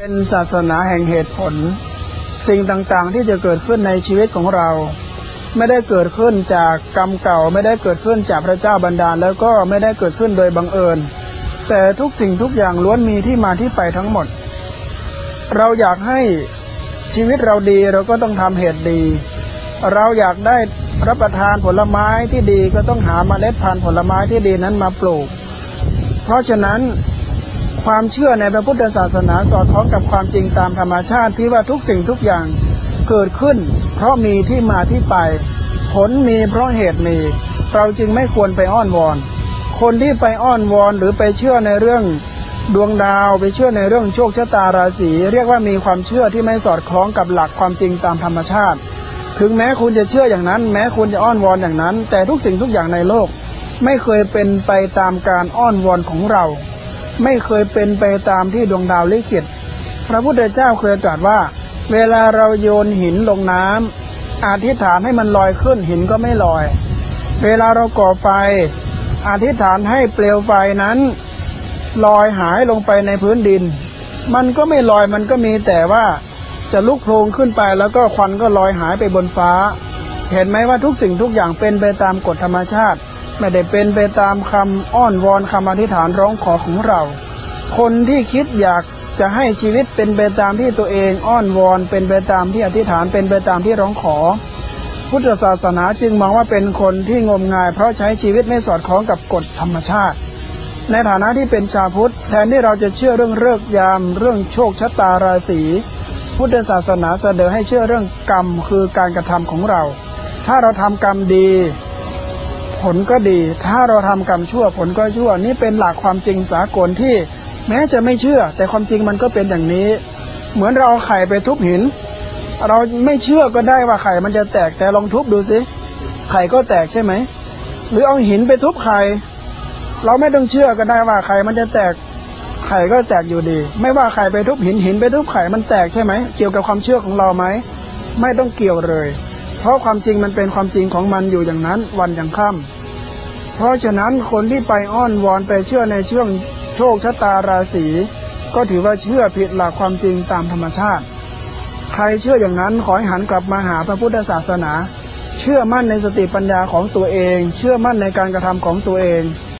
เป็นศาสนาแห่งเหตุผล สิ่งต่างๆที่จะเกิดขึ้นในชีวิตของเรา ไม่ได้เกิดขึ้นจากกรรมเก่า ไม่ได้เกิดขึ้นจากพระเจ้าบันดาล แล้วก็ไม่ได้เกิดขึ้นโดยบังเอิญ แต่ทุกสิ่งทุกอย่างล้วนมีที่มาที่ไปทั้งหมด เราอยากให้ชีวิตเราดีเราก็ต้องทำเหตุดี เราอยากได้รับประทานผลไม้ที่ดีก็ต้องหาเมล็ดพันธุ์ผลไม้ที่ดีนั้นมาปลูก เพราะฉะนั้น ความเชื่อในพระพุทธศาสนาสอดคล้องกับความจริงตามธรรมชาติที่ว่าทุกสิ่งทุกอย่างเกิดขึ้น เพราะมีที่มาที่ไป ผลมีเพราะเหตุมี เราจึงไม่ควรไปอ้อนวอน คนที่ไปอ้อนวอนหรือไปเชื่อในเรื่องดวงดาวไปเชื่อในเรื่องโชคชะตาราศีเรียกว่ามีความเชื่อที่ไม่สอดคล้องกับหลักความจริงตามธรรมชาติ ถึงแม้คุณจะเชื่ออย่างนั้น แม้คุณจะอ้อนวอนอย่างนั้น แต่ทุกสิ่งทุกอย่างในโลก ไม่เคยเป็นไปตามการอ้อนวอนของเรา ไม่เคยเป็นไปตามที่ดวงดาวลิขิต พระพุทธเจ้าเคยตรัสว่า เวลาเราโยนหินลงน้ำอธิษฐานให้มันลอยขึ้นหินก็ไม่ลอย เวลาเราก่อไฟ อธิษฐานให้เปลวไฟนั้น ลอยหายลงไปในพื้นดิน มันก็ไม่ลอยมันก็มีแต่ว่าจะลุกโพลงขึ้นไปแล้วก็ควันก็ลอยหายไปบนฟ้า เห็นไหมว่าทุกสิ่งทุกอย่างเป็นไปตามกฎธรรมชาติ ไม่ได้เป็นไปตามคำอ้อนวอนคำอธิษฐานร้องขอของเรา คนที่คิดอยากจะให้ชีวิตเป็นไปตามที่ตัวเองอ้อนวอน เป็นไปตามที่อธิษฐานเป็นไปตามที่ร้องขอ พุทธศาสนาจึงมองว่าเป็นคนที่งมงาย เพราะใช้ชีวิตไม่สอดคล้องกับกฎธรรมชาติ ในฐานะที่เป็นชาวพุทธ แทนที่เราจะเชื่อเรื่องเลิกยาม เรื่องโชคชะตาราศีพุทธศาสนาเสนอให้เชื่อเรื่องกรรมคือการกระทำของเรา ถ้าเราทำกรรมดี ผลก็ดี ถ้าเราทำกรรมชั่วผลก็ชั่ว นี่เป็นหลักความจริงสากลที่แม้จะไม่เชื่อ แต่ความจริงมันก็เป็นอย่างนี้ เหมือนเราเอาไข่ไปทุบหิน เราไม่เชื่อก็ได้ว่าไข่มันจะแตกแต่ลองทุบดูสิไข่ก็แตกใช่ไหมหรือเอาหินไปทุบไข่เราไม่ต้องเชื่อก็ได้ว่าไข่มันจะแตกไข่ก็แตกอยู่ดี ไม่ว่าไข่ไปทุบหินหินไปทุบไข่มันแตกใช่ไหมเกี่ยวกับความเชื่อของเราไหมไม่ต้องเกี่ยวเลย เพราะความจริงมันเป็นความจริงของมันอยู่อย่างนั้นวันอย่างค่ำ เพราะฉะนั้นคนที่ไปอ้อนวอนไปเชื่อในช่วงโชคชะตาราศีก็ถือว่าเชื่อผิดหลักความจริงตามธรรมชาติ ใครเชื่ออย่างนั้นขอให้หันกลับมาหาพระพุทธศาสนา เชื่อมั่นในสติปัญญาของตัวเอง เชื่อมั่นในการกระทำของตัวเอง